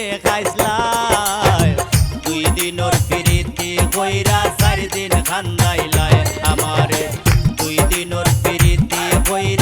দেখাইছলাই দুই দিনর ফিরিতি কইরা চার দিন খান্দাইলাই আমারে। দুই দিনর ফিরিতি কইরা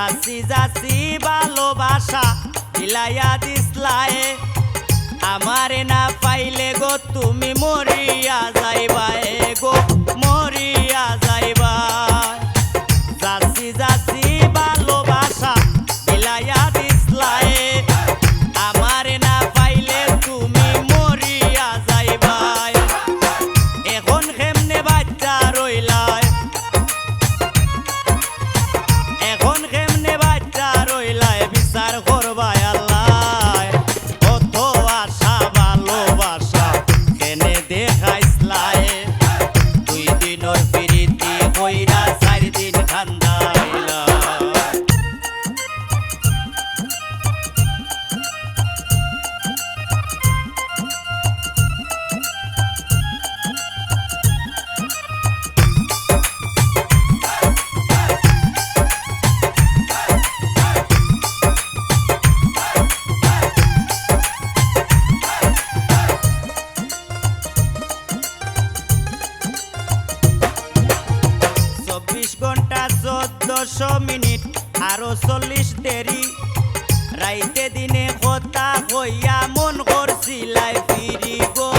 যাচ্ছি যাচ্ছি ভালোবাসা মিলাইয়া দিসলায়। আমারে না পাইলে গো তুমি মরিয়া যাইবায়ে। দশ মিনিট আরও চল্লিশ দেরি। রাইতে দিনে কথা হইয়া মন করছিলাই ফিরি গো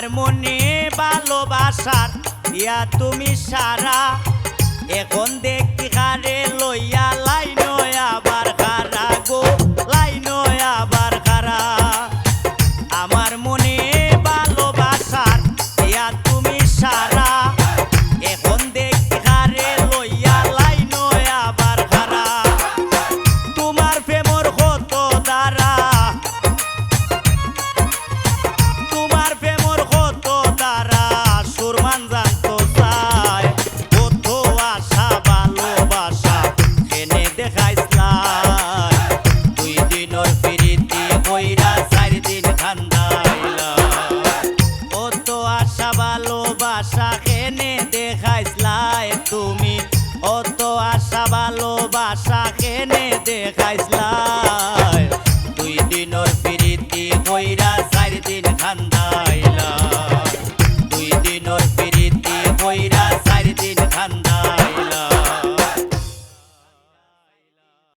আমার মনে ভালোবাসার ইয়া তুমি সারা এখন দে gereist